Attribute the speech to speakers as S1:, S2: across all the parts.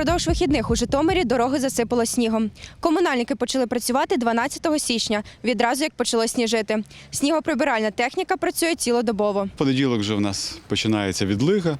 S1: Упродовж вихідних у Житомирі дороги засипало снігом. Комунальники почали працювати 12 січня, відразу як почало сніжити. Снігоприбиральна техніка працює цілодобово.
S2: Понеділок вже в нас починається відлига.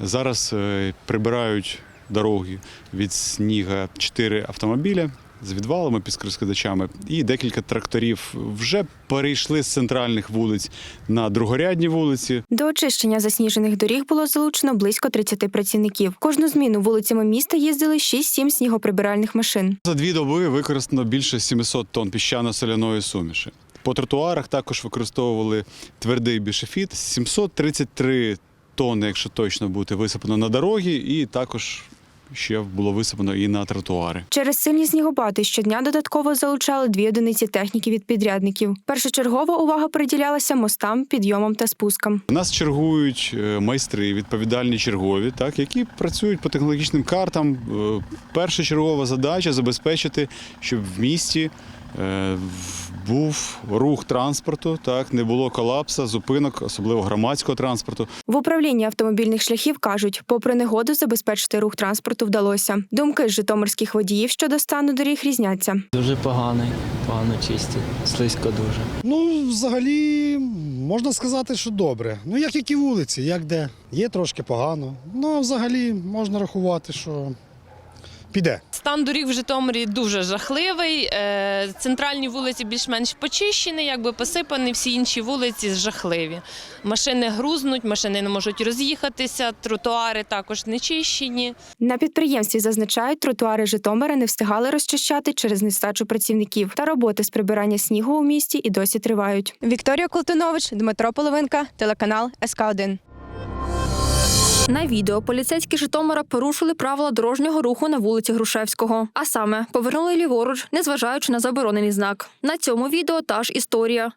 S2: Зараз е, прибирають дороги від сніга чотири автомобіля з відвалами під розкидачами і декілька тракторів вже перейшли з центральних вулиць на другорядні вулиці.
S1: До очищення засніжених доріг було залучено близько 30 працівників. Кожну зміну вулицями міста їздили 6-7 снігоприбиральних машин.
S2: За дві доби використано більше 700 тонн піщано-соляної суміші. По тротуарах також використовували твердий бішефіт. 733 тонни, якщо точно бути, висипано на дороги, і також ще було висипано і на тротуари.
S1: Через сильні снігопади щодня додатково залучали дві одиниці техніки від підрядників. Першочергова увага приділялася мостам, підйомам та спускам.
S2: Нас чергують е, майстри, відповідальні чергові, так, які працюють по технологічним картам. Е, Перша чергова задача забезпечити, щоб в місті е, був рух транспорту, так, не було колапса, зупинок, особливо громадського транспорту.
S1: В управлінні автомобільних шляхів кажуть, попри негоду забезпечити рух транспорту вдалося. Думки з житомирських водіїв щодо стану доріг різняться.
S3: Дуже поганий, погано чисті, слизько дуже.
S4: Ну, взагалі, можна сказати, що добре. Ну, як які вулиці, як де. Є трошки погано. Ну, взагалі можна рахувати, що піде.
S5: Стан доріг в Житомирі дуже жахливий. Е, Центральні вулиці більш-менш почищені, якби посипані, всі інші вулиці жахливі. Машини грузнуть, машини не можуть роз'їхатися, тротуари також не чищені.
S1: На підприємстві зазначають, тротуари Житомира не встигали розчищати через нестачу працівників. Та роботи з прибирання снігу у місті і досі тривають. Вікторія Колтунович, Дмитро Половинка, телеканал СК 1
S6: На відео поліцейські Житомира порушили правила дорожнього руху на вулиці Грушевського. А саме повернули ліворуч, незважаючи на заборонений знак. На цьому відео та ж історія.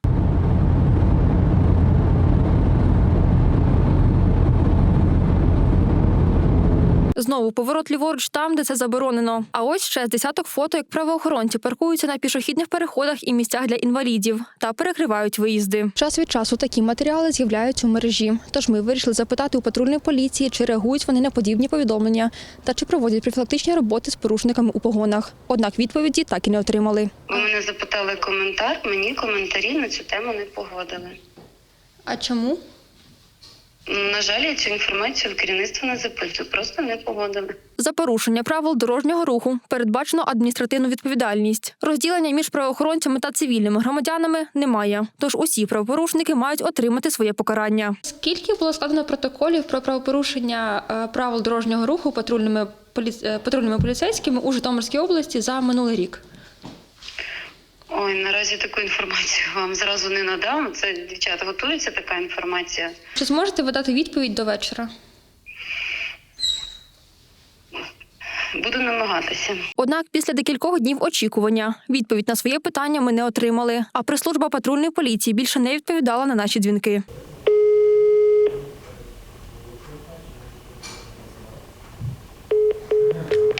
S6: Знову поворот ліворуч там, де це заборонено. А ось ще з десяток фото, як правоохоронці паркуються на пішохідних переходах і місцях для інвалідів та перекривають виїзди. Час від часу такі матеріали з'являються у мережі. Тож ми вирішили запитати у патрульної поліції, чи реагують вони на подібні повідомлення та чи проводять профілактичні роботи з порушниками у погонах. Однак відповіді так і не отримали.
S7: Ви мене запитали коментар, мені коментарі на цю тему не погодили.
S6: А чому?
S7: На жаль, я цю інформацію в керівництво не запитую, просто не погодили.
S6: За порушення правил дорожнього руху передбачено адміністративну відповідальність. Розділення між правоохоронцями та цивільними громадянами немає. Тож усі правопорушники мають отримати своє покарання. Скільки було складено протоколів про правопорушення е, правил дорожнього руху патрульними полі- патрульними поліцейськими у Житомирській області за минулий рік?
S7: Ой, наразі таку інформацію вам зразу не надам. Це дівчата готується така інформація.
S6: Чи зможете ви дати відповідь до вечора?
S7: Буду намагатися.
S6: Однак після декількох днів очікування відповідь на своє питання ми не отримали. А прес-служба патрульної поліції більше не відповідала на наші дзвінки.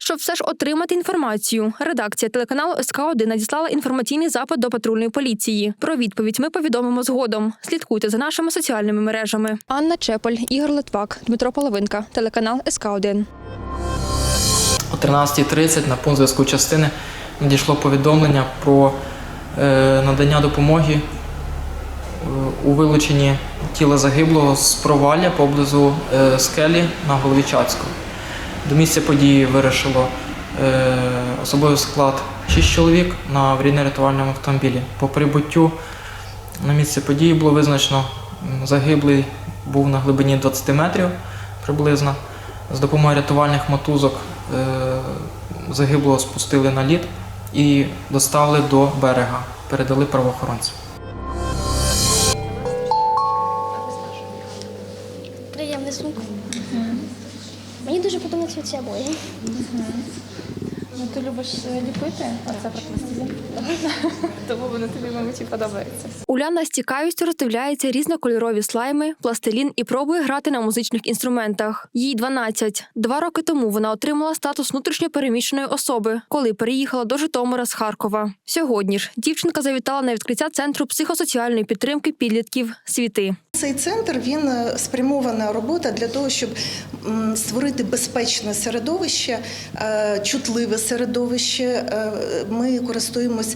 S6: Щоб все ж отримати інформацію, редакція телеканалу СК 1 надіслала інформаційний запит до патрульної поліції. Про відповідь ми повідомимо згодом. Слідкуйте за нашими соціальними мережами. Анна Чеполь, Ігор Литвак, Дмитро Половинка, телеканал СК 1
S3: О 13.30 на пункт зв'язку частини надійшло повідомлення про е, надання допомоги е, у вилученні тіла загиблого з провалля поблизу е, скелі на голові Чацького. До місця події вирушило е, особовий склад 6 чоловік на аварійно-рятувальному автомобілі. По прибуттю на місце події було визначено загиблий був на глибині 20 метрів приблизно. З допомогою рятувальних мотузок е, загиблого спустили на лід і доставили до берега, передали правоохоронцям.
S6: Воно і подобається. Уляна з цікавістю роздивляється різнокольорові слайми, пластилін і пробує грати на музичних інструментах. Їй 12. Два роки тому вона отримала статус внутрішньопереміщеної особи, коли переїхала до Житомира з Харкова. Сьогодні ж дівчинка завітала на відкриття центру психосоціальної підтримки підлітків світи.
S8: Цей центр він е, спрямована робота для того, щоб створити безпечне середовище, е, чутливе середовище. Е, Ми користуємось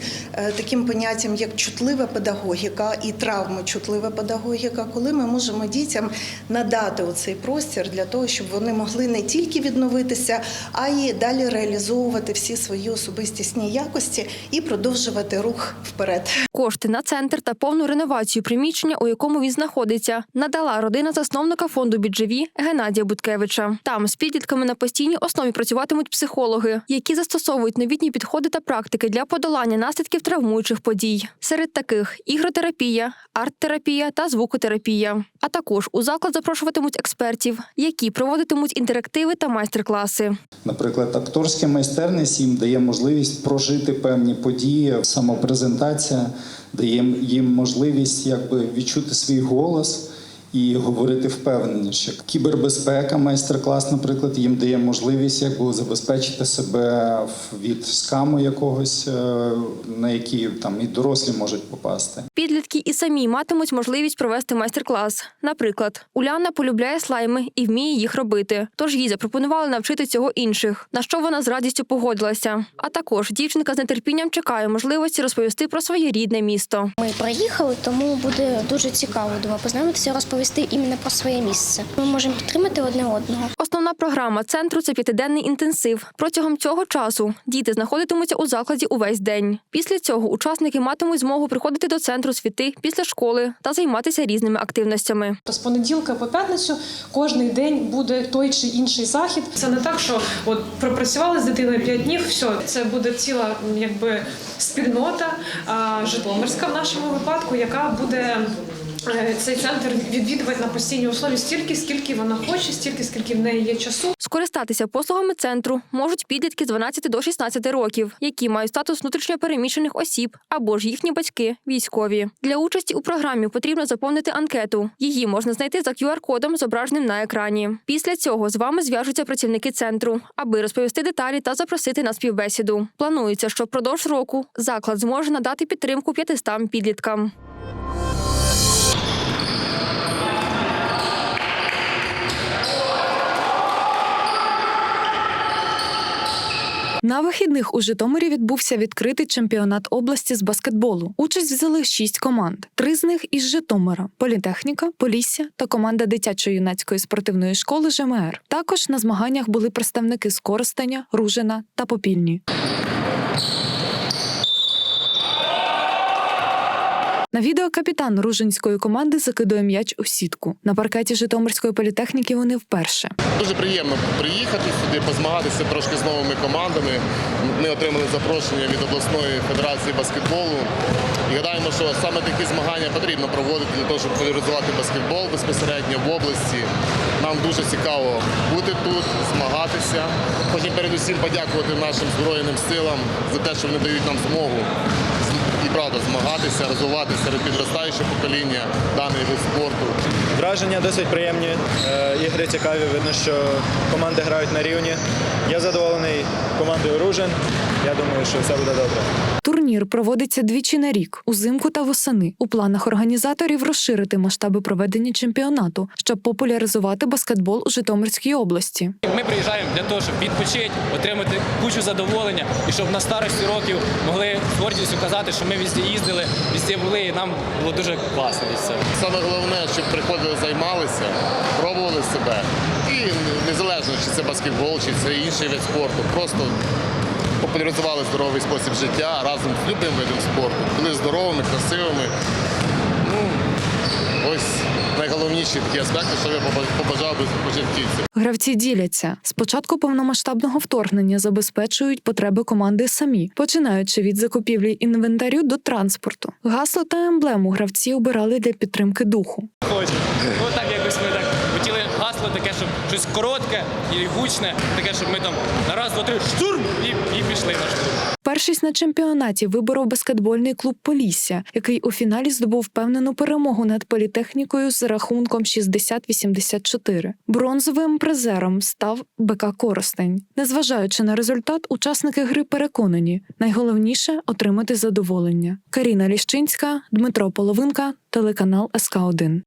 S8: таким поняттям, як чутлива педагогіка і травмочутлива педагогіка, коли ми можемо дітям надати оцей простір для того, щоб вони могли не тільки відновитися, а й далі реалізовувати всі свої особистісні якості і продовжувати рух вперед.
S6: Кошти на центр та повну реновацію приміщення, у якому він знаходиться, надала родина засновника фонду «Біджеві» Геннадія Буткевича. Там з підлітками на постійній основі працюватимуть психологи, які застосовують новітні підходи та практики для подолання наслідків травмуючих подій. Серед таких ігротерапія, арт-терапія та звукотерапія. А також у заклад запрошуватимуть експертів, які проводитимуть інтерактиви та майстер-класи.
S9: Наприклад, акторське майстерність їм дає можливість прожити певні події, самопрезентація дає їм можливість якби відчути свій голос і говорити впевненіше. Кібербезпека, майстер-клас, наприклад, їм дає можливість якби забезпечити себе в- від скаму якогось, е, на який там і дорослі можуть попасти.
S6: Підлітки і самі матимуть можливість провести майстер-клас. Наприклад, Уляна полюбляє слайми і вміє їх робити. Тож їй запропонували навчити цього інших, на що вона з радістю погодилася. А також дівчинка з нетерпінням чекає можливості розповісти про своє рідне місто.
S10: Ми приїхали, тому буде дуже цікаво думаю, познайомитися, розповісти іменно про своє місце. Ми можемо підтримати одне одного.
S6: Основна програма центру це п'ятиденний інтенсив. Протягом цього часу діти знаходитимуться у закладі увесь день. Після цього учасники матимуть змогу приходити до центру світи після школи та займатися різними активностями.
S11: З понеділка по п'ятницю кожний день буде той чи інший захід. Це не так, що от пропрацювали з дитиною 5 днів. все, це буде ціла якби спільнота Житомирська в нашому випадку, яка буде. Е, Цей центр відвідувати на постійній основі стільки, скільки вона хоче, стільки, скільки в неї є часу.
S6: Скористатися послугами центру можуть підлітки з 12 до 16 років, які мають статус внутрішньопереміщених осіб або ж їхні батьки військові. Для участі у програмі потрібно заповнити анкету. Її можна знайти за QR-кодом, зображеним на екрані. Після цього з вами зв'яжуться працівники центру, аби розповісти деталі та запросити на співбесіду. Планується, що впродовж року заклад зможе надати підтримку 500 підліткам.
S12: На вихідних у Житомирі відбувся відкритий чемпіонат області з баскетболу. Участь взяли шість команд. Три з них із Житомира: Політехніка, Полісся та команда дитячо-юнацької спортивної школи ЖМР. Також на змаганнях були представники з Коростеня, Ружина та Попільні. На відео капітан ружинської команди закидує м'яч у сітку. На паркеті Житомирської політехніки вони вперше.
S13: Дуже приємно приїхати сюди, позмагатися трошки з новими командами. Ми отримали запрошення від обласної федерації баскетболу. І гадаємо, що саме такі змагання потрібно проводити для того, щоб популяризувати баскетбол безпосередньо в області. Нам дуже цікаво бути тут, змагатися. Хочу передусім подякувати нашим Збройним силам за те, що вони дають нам змогу і правда змагатися, розвивати серед підростаючого покоління даний вид спорту.
S14: Враження досить приємні. е, Ігри цікаві. Видно, що команди грають на рівні. Я задоволений командою Ружин. Я думаю, що все буде добре.
S12: Турнір проводиться двічі на рік узимку та восени. У планах організаторів розширити масштаби проведення чемпіонату, щоб популяризувати баскетбол у Житомирській області.
S15: Ми приїжджаємо для того, щоб відпочити, отримати кучу задоволення і щоб на старості років могли з гордістю казати, що ми везде їздили, везде були, і нам було дуже класно від цього.
S13: Саме головне, щоб приходили, займалися, пробували себе. І незалежно, чи це баскетбол, чи це інший вид спорту, просто популяризували здоровий спосіб життя разом з любим видом спорту. Були здоровими, красивими. Ну, ось найголовніші такі аспекти, що я побажав би початківцям.
S12: Гравці діляться з початку повномасштабного вторгнення забезпечують потреби команди самі, починаючи від закупівлі інвентарю до транспорту. Гасло та емблему гравці обирали для підтримки духу.
S15: Хочу. Ну так якось ми так хотіли гасло таке, щоб щось коротке і гучне, таке, щоб ми там на раз, два, три штурм і, і пішли на штурм.
S12: Першість на чемпіонаті виборов баскетбольний клуб Полісся, який у фіналі здобув впевнену перемогу над політехнікою з рахунком 60-84. Бронзовим призером став БК Коростень. Незважаючи на результат, учасники гри переконані, найголовніше отримати задоволення. Каріна Ліщинська, Дмитро Половинка, телеканал СК 1